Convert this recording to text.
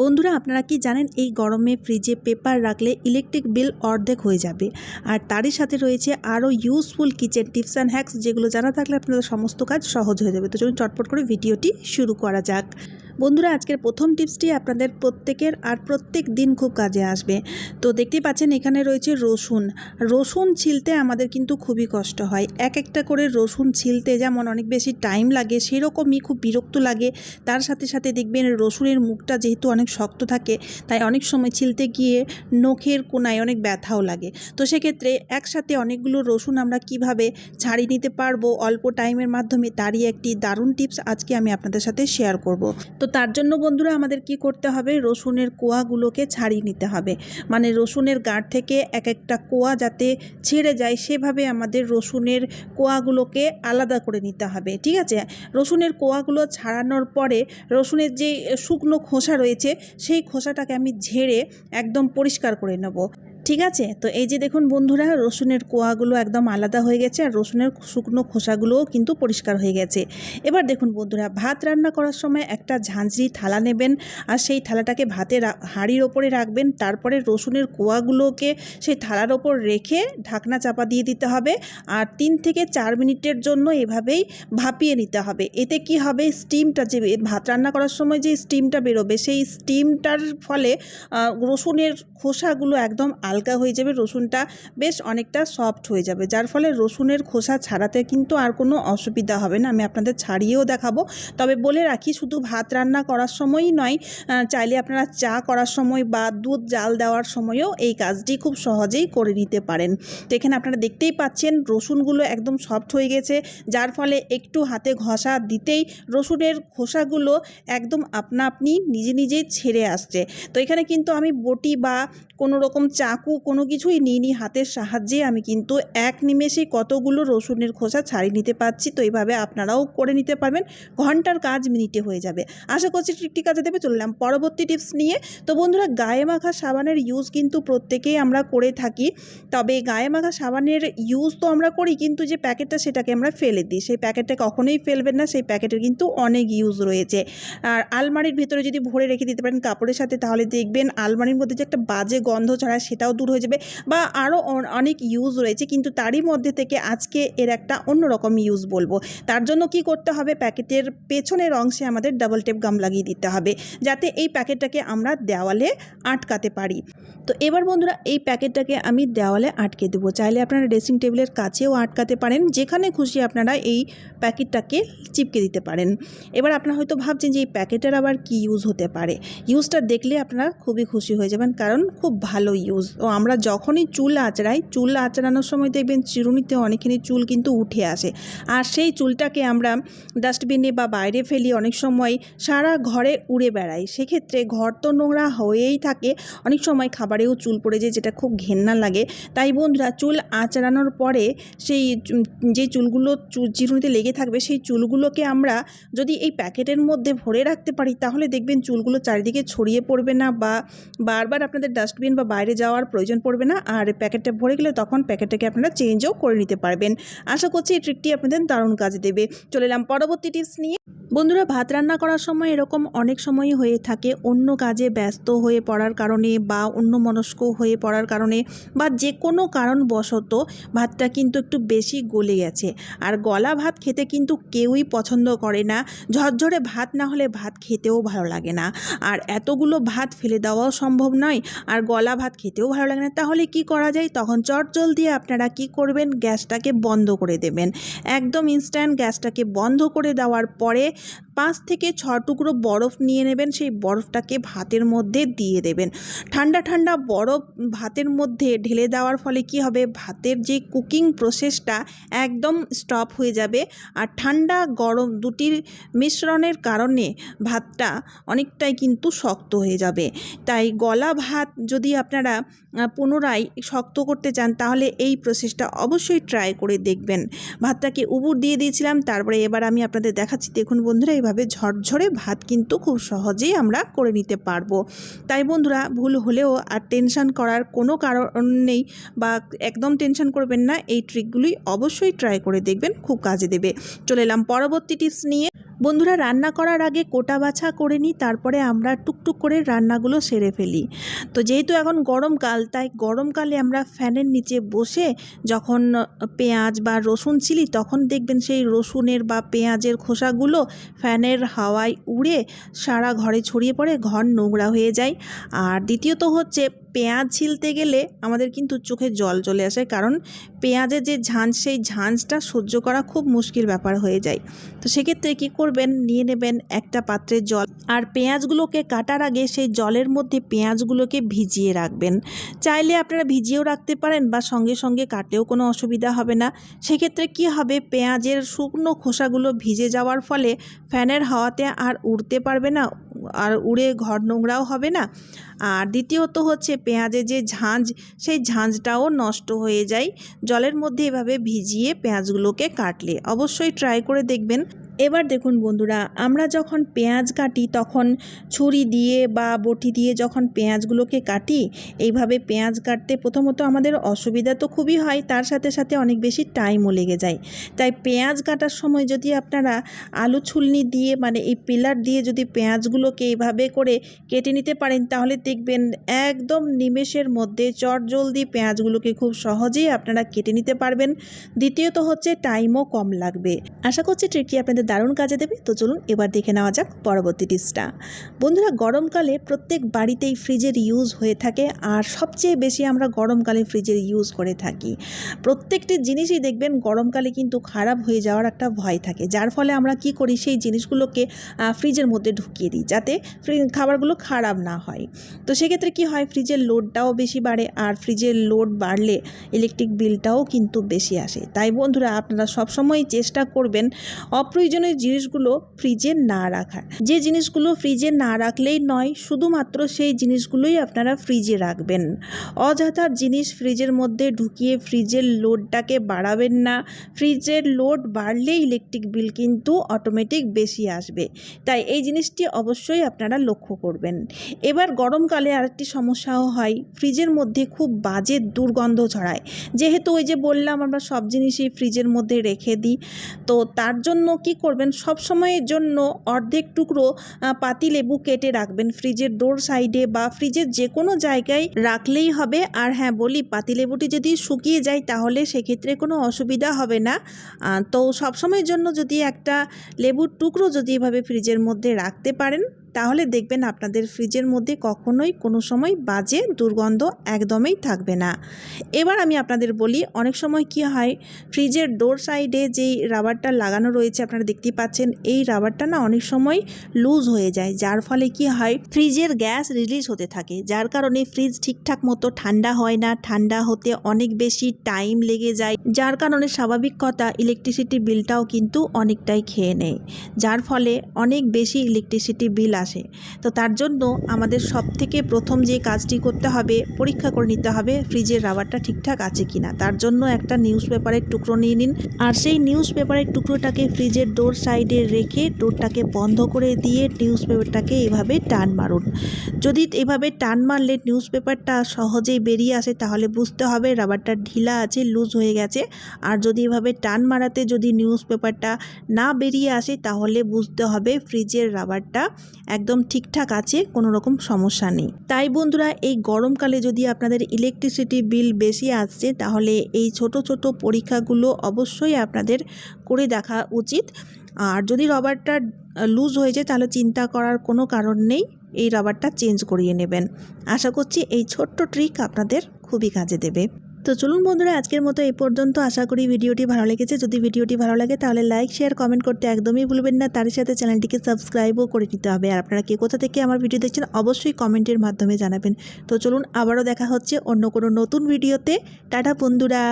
বন্ধুরা, আপনারা কি জানেন এই গরমে ফ্রিজে পেপার রাখলে ইলেকট্রিক বিল অর্ধেক হয়ে যাবে? আর তারই সাথে রয়েছে আরও useful kitchen tips and hacks যেগুলো জানা থাকলে আপনাদের সমস্ত কাজ সহজ হয়ে যাবে। তো চলুন চটপট করে ভিডিওটি শুরু করা যাক। বন্ধুরা, আজকের প্রথম টিপসটি আপনাদের প্রত্যেকের আর প্রত্যেক দিন খুব কাজে আসবে। তো দেখতেই পাচ্ছেন, এখানে রয়েছে রসুন। রসুন ছিলতে আমাদের কিন্তু খুবই কষ্ট হয়। এক একটা করে রসুন ছিলতে যেমন অনেক বেশি টাইম লাগে, সেরকমই খুব বিরক্ত লাগে। তার সাথে সাথে দেখবেন, রসুনের মুখটা যেহেতু অনেক শক্ত থাকে, তাই অনেক সময় ছিলতে গিয়ে নখের কোনায় অনেক ব্যথাও লাগে। তো সেক্ষেত্রে একসাথে অনেকগুলো রসুন আমরা কীভাবে ছাড়িয়ে নিতে পারব অল্প টাইমের মাধ্যমে, তারই একটি দারুণ টিপস আজকে আমি আপনাদের সাথে শেয়ার করব। তো তার জন্য বন্ধুরা আমাদের কি করতে হবে? রসুনের কোয়াগুলোকে ছাড়িয়ে নিতে হবে। মানে রসুনের গাঢ় থেকে এক একটা কোয়া যাতে ছেড়ে যায়, সেভাবে আমাদের রসুনের কোয়াগুলোকে আলাদা করে নিতে হবে। ঠিক আছে? রসুনের কোয়াগুলো ছাড়ানোর পরে রসুনের যে শুকনো খোসা রয়েছে, সেই খোসাটাকে আমি ঝেড়ে একদম পরিষ্কার করে নেব। ঠিক আছে? তো এই যে দেখুন বন্ধুরা, রসুনের কোয়াগুলো একদম আলাদা হয়ে গেছে আর রসুনের শুকনো খোসাগুলোও কিন্তু পরিষ্কার হয়ে গেছে। এবার দেখুন বন্ধুরা, ভাত রান্না করার সময় একটা ঝাঁঝরি থালা নেবেন আর সেই থালাটাকে ভাতের হাঁড়ির ওপরে রাখবেন। তারপরে রসুনের কোয়াগুলোকে সেই থালার ওপর রেখে ঢাকনা চাপা দিয়ে দিতে হবে আর তিন থেকে চার মিনিটের জন্য এভাবেই ভাপিয়ে নিতে হবে। এতে কি হবে? স্টিমটা যে, ভাত রান্না করার সময় যে স্টিমটা বেরোবে, সেই স্টিমটার ফলে রসুনের খোসাগুলো একদম হালকা হয়ে যাবে, রসুনটা বেশ অনেকটা সফট হয়ে যাবে। যার ফলে রসুনের খোসা ছাড়াতে কিন্তু আর কোনো অসুবিধা হবে না। আমি আপনাদের ছাড়িয়েও দেখাবো। তবে বলে রাখি, শুধু ভাত রান্না করার সময়ই নয় চাইলে আপনারা চা করার সময় বা দুধ জাল দেওয়ার সময়ও এই কাজটি খুব সহজেই করে নিতে পারেন। তো এখানে আপনারা দেখতেই পাচ্ছেন, রসুনগুলো একদম সফট হয়ে গেছে। যার ফলে একটু হাতে ঘষা দিতেই রসুনের খোসাগুলো একদম আপনা আপনি নিজে নিজেই ছেড়ে আসছে। তো এখানে কিন্তু আমি বটি বা কোনো রকম চাকু কোনো কিছুই নিইনি হাতের সাহায্যে। আমি কিন্তু এক নিমেষেই কতগুলো রসুনের খোসা ছাড়িয়ে নিতে পারছি, তো এইভাবে আপনারাও করে নিতে পারবেন। ঘণ্টার কাজ মিনিটে হয়ে যাবে। আশা করছি ট্রিকটি কাজে দেবে চললাম পরবর্তী টিপস নিয়ে। তো বন্ধুরা, গায়ে মাখা সাবানের ইউজ কিন্তু প্রত্যেকেই আমরা করে থাকি। তবে গায়ে মাখা সাবানের ইউজ তো আমরা করি, কিন্তু যে প্যাকেটটা সেটাকে আমরা ফেলে দিই। সেই প্যাকেটটা কখনোই ফেলবেন না, সেই প্যাকেটের কিন্তু অনেক ইউজ রয়েছে। আর আলমারির ভিতরে যদি ভরে রেখে দিতে পারেন কাপড়ের সাথে, তাহলে দেখবেন আলমারির মধ্যে যে একটা বাজে গন্ধ ছড়া সেটাও দূর হয়ে যাবে বা আরও অনেক ইউজ রয়েছে, কিন্তু তারই মধ্যে থেকে আজকে এর একটা অন্যরকম ইউজ বলব। তার জন্য কি করতে হবে? প্যাকেটের পেছনের অংশে আমাদের ডাবল টেপ গাম লাগিয়ে দিতে হবে, যাতে এই প্যাকেটটাকে আমরা দেওয়ালে আটকাতে পারি। তো এবার বন্ধুরা, এই প্যাকেটটাকে আমি দেওয়ালে আটকে দেবো। চাইলে আপনারা ড্রেসিং টেবিলের কাছেও আটকাতে পারেন, যেখানে খুশি আপনারা এই প্যাকেটটাকে চিপকে দিতে পারেন। এবার আপনারা হয়তো ভাবছেন যে এই প্যাকেটের আবার কি ইউজ হতে পারে? ইউজটা দেখলে আপনারা খুবই খুশি হয়ে যাবেন, কারণ খুব ভালো ইউজ ও আমরা যখনই চুল আঁচড়াই, চুল আঁচড়ানোর সময় দেখবেন চিরুনিতে অনেকখানি চুল কিন্তু উঠে আসে। আর সেই চুলটাকে আমরা ডাস্টবিনে বা বাইরে ফেলি, অনেক সময় সারা ঘরে উড়ে বেড়াই। সেক্ষেত্রে ঘর তো নোংরা হয়েই থাকে, অনেক সময় খাবারেও চুল পড়ে যায়, যেটা খুব ঘেন্না লাগে। তাই বন্ধুরা, চুল আঁচড়ানোর পরে সেই যে চুলগুলো চিরুনিতে লেগে থাকবে, সেই চুলগুলোকে আমরা যদি এই প্যাকেটের মধ্যে ভরে রাখতে পারি, তাহলে দেখবেন চুলগুলো চারিদিকে ছড়িয়ে পড়বে না বা বারবার আপনাদের ডাস্টবিন বা বাইরে যাওয়ার প্রয়োজন পড়বে না। আর প্যাকেটটা ভরে গেলে তখন প্যাকেটটাকে আপনারা চেঞ্জও করে নিতে পারবেন। আশা করছি এই ট্রিকটি আপনাদের দারুণ কাজে দেবে। চলে এলাম পরবর্তী টিপস নিয়ে। বন্ধুরা, ভাত রান্না করার সময় এরকম অনেক সময়ই হয়ে থাকে, অন্য কাজে ব্যস্ত হয়ে পড়ার কারণে বা অন্য মনস্ক হয়ে পড়ার কারণে বা যে কোনো কারণবশত ভাতটা কিন্তু একটু বেশি গলে গেছে। আর গলা ভাত খেতে কিন্তু কেউই পছন্দ করে না। ঝরঝরে ভাত না হলে ভাত খেতেও ভালো লাগে না। আর এতগুলো ভাত ফেলে দেওয়াও সম্ভব নয়। আর গলা ভাত খেতেও ভালো লাগে না, তাহলে কি করা যায়? তখন চটজল দিয়ে আপনারা কি করবেন? গ্যাসটাকে বন্ধ করে দেবেন। একদম ইনস্ট্যান্ট গ্যাসটাকে বন্ধ করে দেওয়ার পরে পাঁচ থেকে ছ টুকরো বরফ নিয়ে নেবেন। সেই বরফটাকে ভাতের মধ্যে দিয়ে দেবেন। ঠান্ডা ঠান্ডা বরফ ভাতের মধ্যে ঢেলে দেওয়ার ফলে কি হবে? ভাতের যে কুকিং প্রসেসটা একদম স্টপ হয়ে যাবে। আর ঠান্ডা, গরম দুটির মিশ্রণের কারণে ভাতটা অনেকটাই কিন্তু শক্ত হয়ে যাবে। তাই গলা ভাত যদি আপনারা পুনরায় শক্ত করতে চান, তাহলে এই প্রসেসটা অবশ্যই ট্রাই করে দেখবেন। ভাতটাকে উবুর দিয়ে দিয়েছিলাম, তারপরে এবার আমি আপনাদের দেখাচ্ছি। দেখুন বন্ধুরা এইভাবে ঝরঝরে ভাত কিন্তু খুব সহজেই আমরা করে নিতে পারব। তাই বন্ধুরা, ভুল হলেও আর টেনশান করার কোনো কারণ নেই বা একদম টেনশান করবেন না। এই ট্রিকগুলি অবশ্যই ট্রাই করে দেখবেন, খুব কাজে দেবে। চলে এলাম পরবর্তী টিপস নিয়ে। বন্ধুরা, রান্না করার আগে কোটা বাছা করে নিই, তারপরে আমরা টুকটুক করে রান্নাগুলো সেরে ফেলি। তো যেহেতু এখন গরমকাল তাই গরমকালে আমরা ফ্যানের নিচে বসে যখন পেঁয়াজ বা রসুন ছিলি, তখন দেখবেন সেই রসুনের বা পেঁয়াজের খোসাগুলো ফ্যানের হাওয়ায় উড়ে সারা ঘরে ছড়িয়ে পড়ে, ঘর নোংরা হয়ে যায়। আর দ্বিতীয়ত হচ্ছে পেঁয়াজ ছিলতে গেলে আমাদের কিন্তু চোখে জল চলে আসে। কারণ পেঁয়াজের যে ঝাঁঝ সেই ঝাঁঝটা সহ্য করা খুব মুশকিল ব্যাপার হয়ে যায়। তো সেক্ষেত্রে কী করবেন? নিয়ে নেবেন একটা পাত্রে জল। আর পেঁয়াজগুলোকে কাটার আগে সেই জলের মধ্যে পেঁয়াজগুলোকে ভিজিয়ে রাখবেন। চাইলে আপনারা ভিজিয়েও রাখতে পারেন বা সঙ্গে সঙ্গে কাটলেও কোনো অসুবিধা হবে না। সেক্ষেত্রে কি হবে? পেঁয়াজের শুকনো খোসাগুলো ভিজে যাওয়ার ফলে ফ্যানের হাওয়াতে আর উড়তে পারবে না। আর উড়ে ঘর নোংরাও হবে না। আর দ্বিতীয়ত হচ্ছে পেঁয়াজে যে ঝাঁঝ সেই ঝাঁঝটাও নষ্ট হয়ে যায়। জলের মধ্যে এভাবে ভিজিয়ে পেঁয়াজগুলোকে কাটলে। অবশ্যই ট্রাই করে দেখবেন। এবার দেখুন বন্ধুরা, আমরা যখন পেঁয়াজ কাটি তখন ছুরি দিয়ে বা বটি দিয়ে যখন পেঁয়াজগুলোকে কাটি, এইভাবে পেঁয়াজ কাটতে প্রথমত আমাদের অসুবিধা তো খুবই হয়, তার সাথে সাথে অনেক বেশি টাইমও লেগে যায়। তাই পেঁয়াজ কাটার সময় যদি আপনারা আলু ছুলনি দিয়ে মানে এই পিলার দিয়ে যদি পেঁয়াজগুলোকে এইভাবে করে কেটে নিতে পারেন, তাহলে দেখবেন একদম নিমেষের মধ্যে চট জলদি পেঁয়াজগুলোকে খুব সহজেই আপনারা কেটে নিতে পারবেন। দ্বিতীয়ত হচ্ছে টাইমও কম লাগবে। আশা করছি ট্রিকটি আপনাদের দারুণ কাজে দেবে। তো চলুন এবার দেখে নেওয়া যাক পরবর্তী টিপসটা। বন্ধুরা, গরমকালে প্রত্যেক বাড়িতেই ফ্রিজের ইউজ হয়ে থাকে আর সবচেয়ে বেশি আমরা গরমকালে ফ্রিজের ইউজ করে থাকি। প্রত্যেকটি জিনিসই দেখবেন গরমকালে কিন্তু খারাপ হয়ে যাওয়ার একটা ভয় থাকে। যার ফলে আমরা কি করি, সেই জিনিসগুলোকে ফ্রিজের মধ্যে ঢুকিয়ে দিই যাতে খাবারগুলো খারাপ না হয়। তো সেক্ষেত্রে কি হয়, ফ্রিজের লোডটাও বেশি বাড়ে আর ফ্রিজের লোড বাড়লে ইলেকট্রিক বিলটাও কিন্তু বেশি আসে। তাই বন্ধুরা, আপনারা সবসময় চেষ্টা করবেন অপ্রয়োজনীয় জিনিসগুলো ফ্রিজে না রাখার। যে জিনিসগুলো ফ্রিজে না রাখলেই নয়, শুধুমাত্র সেই জিনিসগুলোই আপনারা ফ্রিজে রাখবেন। অযথা জিনিস ফ্রিজের মধ্যে ঢুকিয়ে ফ্রিজের লোডটাকে বাড়াবেন না। ফ্রিজের লোড বাড়লে ইলেকট্রিক বিল কিন্তু অটোমেটিক বেশি আসবে। তাই এই জিনিসটি অবশ্যই আপনারা লক্ষ্য করবেন। এবার গরমকালে আরেকটি সমস্যাও হয় ফ্রিজের মধ্যে খুব বাজে দুর্গন্ধ ছড়ায়। যেহেতু ওই যে বললাম, আমরা সব জিনিসই ফ্রিজের মধ্যে রেখে দিই। তো তার জন্য কি করবেন সব সময়ের জন্য অর্ধেক টুকরো পাতিলেবু কেটে রাখবেন। ফ্রিজের দোর সাইডে বা ফ্রিজের যে কোনো জায়গায় রাখলেই হবে। আর হ্যাঁ বলি পাতিলেবুটি যদি শুকিয়ে যায় তাহলে সেক্ষেত্রে কোনো অসুবিধা হবে না। তো সব সময়ের জন্য যদি একটা লেবুর টুকরো যদি এভাবে ফ্রিজের মধ্যে রাখতে পারেন তাহলে দেখবেন আপনাদের ফ্রিজের মধ্যে কখনোই কোনো সময় বাজে দুর্গন্ধ একদমই থাকবে না। এবার আমি আপনাদের বলি, অনেক সময় কি হয়, ফ্রিজের ডোর সাইডে যেই রাবারটা লাগানো রয়েছে, আপনারা দেখতে পাচ্ছেন, এই রাবারটা না অনেক সময় লুজ হয়ে যায়। যার ফলে কি হয়, ফ্রিজের গ্যাস রিলিজ হতে থাকে। যার কারণে ফ্রিজ ঠিকঠাক মতো ঠান্ডা হয় না, ঠান্ডা হতে অনেক বেশি টাইম লেগে যায়। যার কারণে স্বাভাবিক কথা ইলেকট্রিসিটি বিলটাও কিন্তু অনেকটাই খেয়ে নেয়। যার ফলে অনেক বেশি ইলেকট্রিসিটি বিল আসে। তো তার জন্য আমাদের সব থেকে প্রথম যে কাজটি করতে হবে, পরীক্ষা করে নিতে হবে, ফ্রিজের রাবারটা ঠিকঠাক আছে কিনা। তার জন্য একটা নিউজ পেপারের টুকরো নিয়ে নিন। আর সেই নিউজ পেপারের টুকরোটাকে ফ্রিজের ডোর সাইডে রেখে ডোরটাকে বন্ধ করে দিয়ে নিউজ পেপারটাকে এভাবে টান মারুন। যদি এভাবে টান মারলে নিউজ পেপারটা সহজেই বেরিয়ে আসে, তাহলে বুঝতে হবে রাবারটা ঢিলা আছে লুজ হয়ে গেছে। আর যদি এভাবে টান মারাতে যদি নিউজ পেপারটা না বেরিয়ে আসে, তাহলে বুঝতে হবে ফ্রিজের রাবারটা একদম ঠিকঠাক আছে, কোনো রকম সমস্যা নেই। তাই বন্ধুরা, এই গরমকালে যদি আপনাদের ইলেকট্রিসিটি বিল বেশি আসছে, তাহলে এই ছোট ছোট পরীক্ষাগুলো অবশ্যই আপনাদের করে দেখা উচিত। আর যদি রবারটা লুজ হয়ে যায়, তাহলে চিন্তা করার কোনো কারণ নেই, এই রাবারটা চেঞ্জ করিয়ে নেবেন। আশা করছি এই ছোট্ট ট্রিক আপনাদের খুবই কাজে দেবে। তো চলুন বন্ধুরা, আজকের মতো এই পর্যন্ত। আশা করি ভিডিওটি ভালো লেগেছে। যদি ভিডিওটি ভালো লাগে তাহলে লাইক, শেয়ার, কমেন্ট করতে একদমই ভুলবেন না। তার সাথে চ্যানেলটিকে সাবস্ক্রাইবও করে নিতে হবে। আর আপনারা কে কোথা থেকে আমার ভিডিও দেখছেন অবশ্যই কমেন্টের মাধ্যমে জানাবেন। তো চলুন আবারও দেখা হচ্ছে অন্য কোনো নতুন ভিডিওতে। টাটা বন্ধুরা।